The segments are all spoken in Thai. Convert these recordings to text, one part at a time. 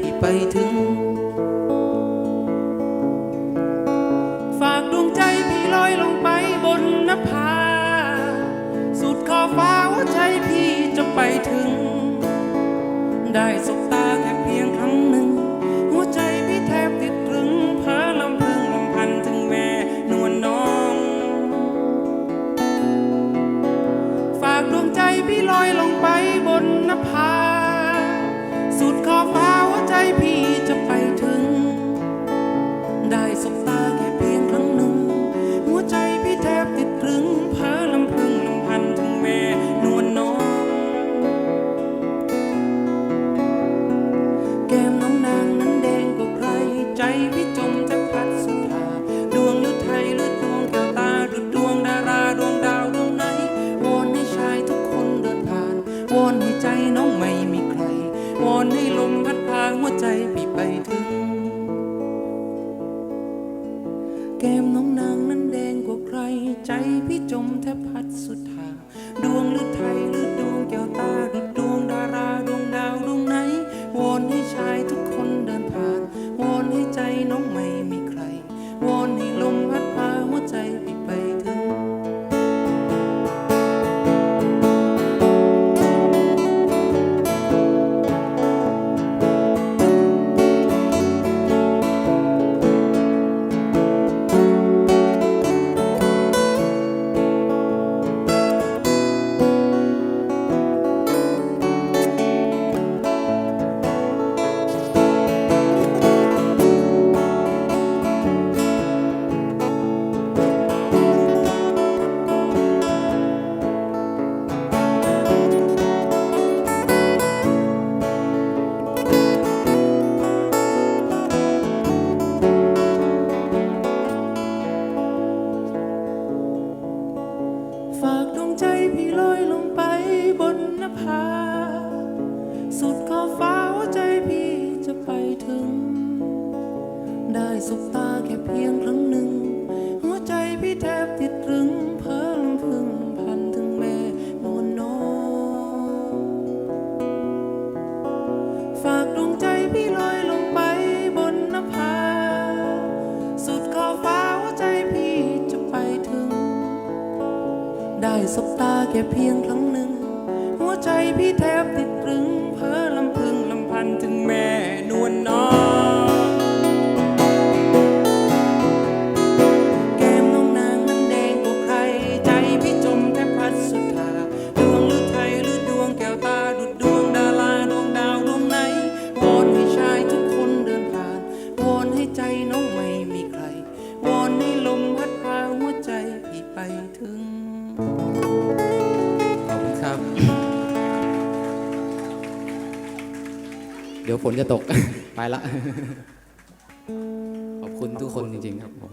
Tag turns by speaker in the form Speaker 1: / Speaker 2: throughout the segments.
Speaker 1: พี่ไปถึง ฝากดวงใจพี่ลอยลงไปบนนภา สุดขอบฟ้าว่าใจพี่จะไปถึง ได้สบตาแค่เพียงครั้งหนึ่ง หัวใจพี่แทบติดตรึงเพ้อลำพึงลำพันถึงแม่นวลน้อง ฝากดวงใจพี่ลอยลงไปบนนภา สุดขอบฟ้าหัวใจพี่จะไปถึง ได้สบตา อนให้ลมพัดพาหัวใจพี่ไปถึง แก้มน้องนางนั้นแดงกว่าใคร ใจพี่จมแทบพัดสุดท้าย ได้สบตาแค่เพียงครั้งหนึ่ง หัวใจพี่แทบติดตรึง เพ้อลำพึงลำพันถึงแม่นวลน้อง เดี๋ยว
Speaker 2: ฝนจะตก ไปละ ขอบคุณทุกคนจริงๆครับผม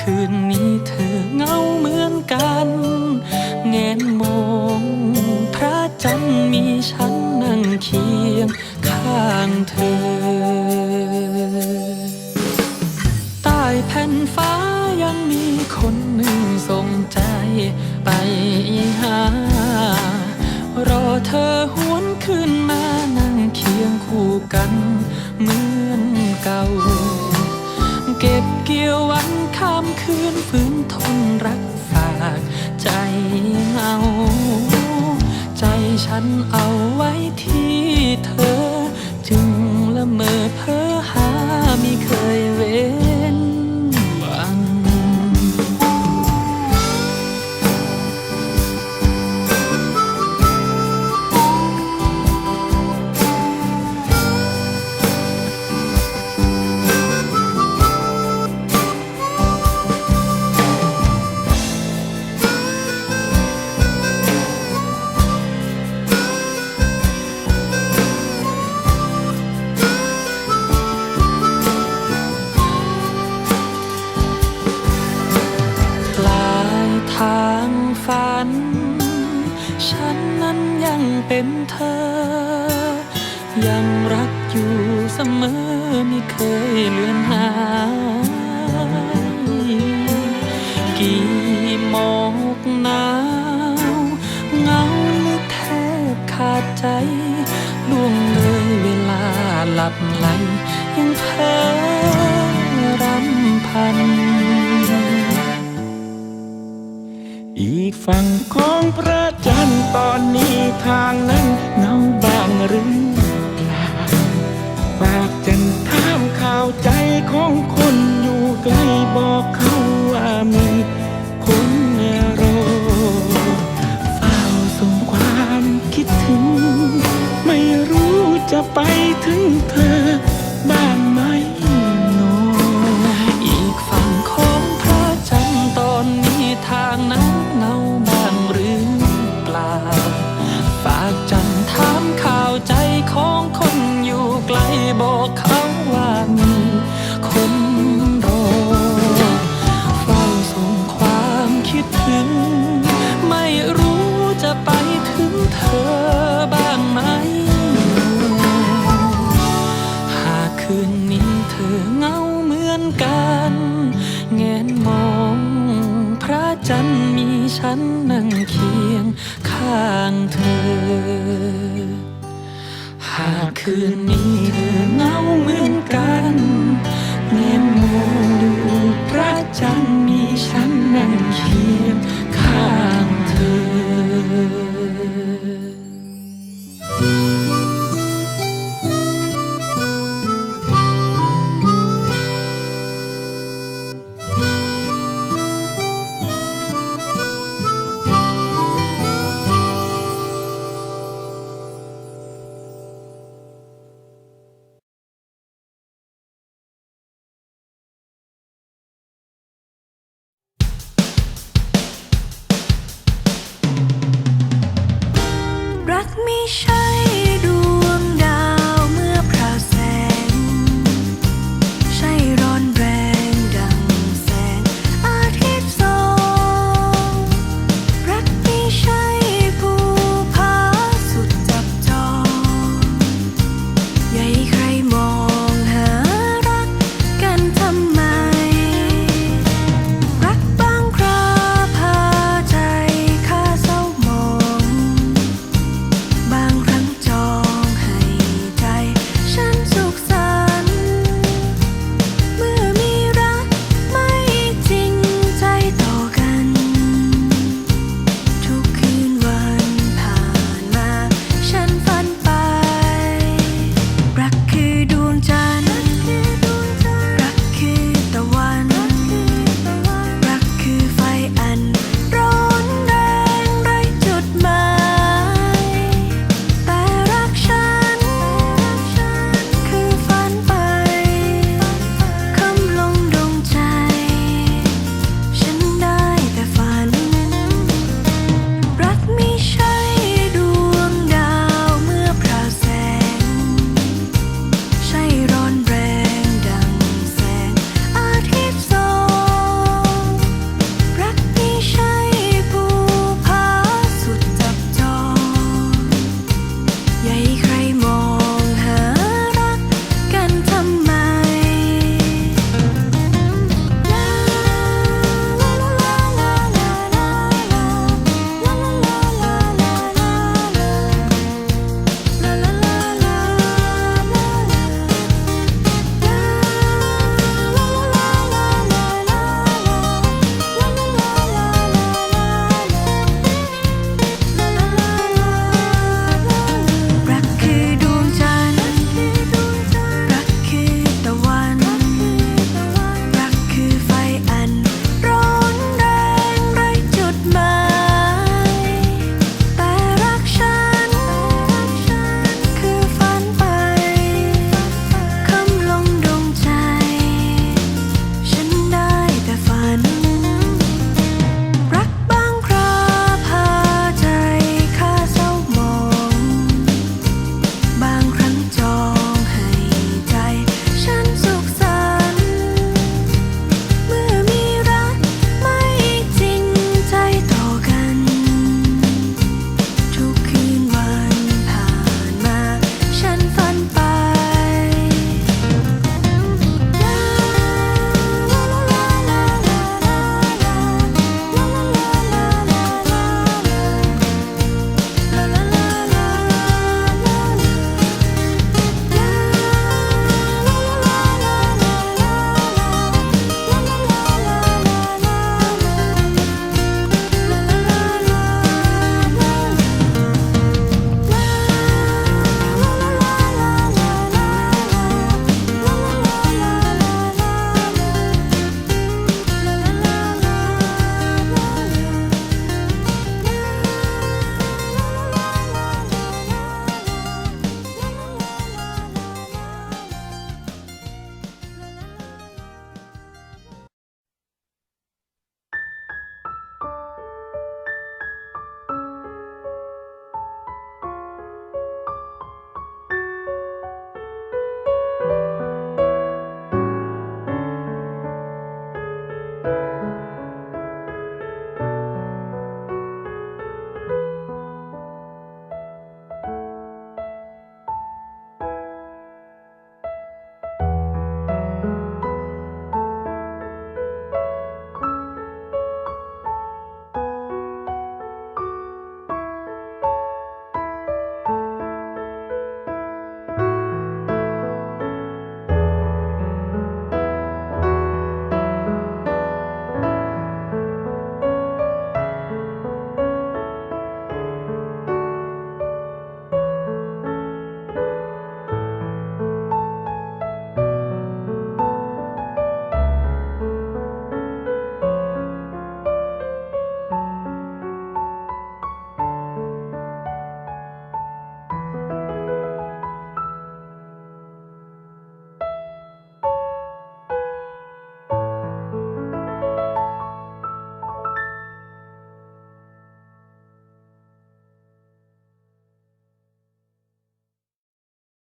Speaker 3: คืนนี้เธอเหงาเหมือนกันแงนมองพระจันทร์มีฉันนั่งเคียงข้างเธอ ใต้แผ่นฟ้ายังมีคนหนึ่งส่งใจไปหา รอเธอหวนขึ้นมานั่งเคียงคู่กัน ฉันเอาไว้ที่เธอ จึงละเมอ กหนาวเงาลึกแทบขาดใจล่วงเลยเวลาหลับไหล ยังเพ้อรำพัน
Speaker 4: อีกฝั่งของพระจันทร์ตอนนี้ทางนั้นเงาบางหรือเปล่าฝากจันถามข่าวใจของคนอยู่ไกลบอกเขาว่ามี ไป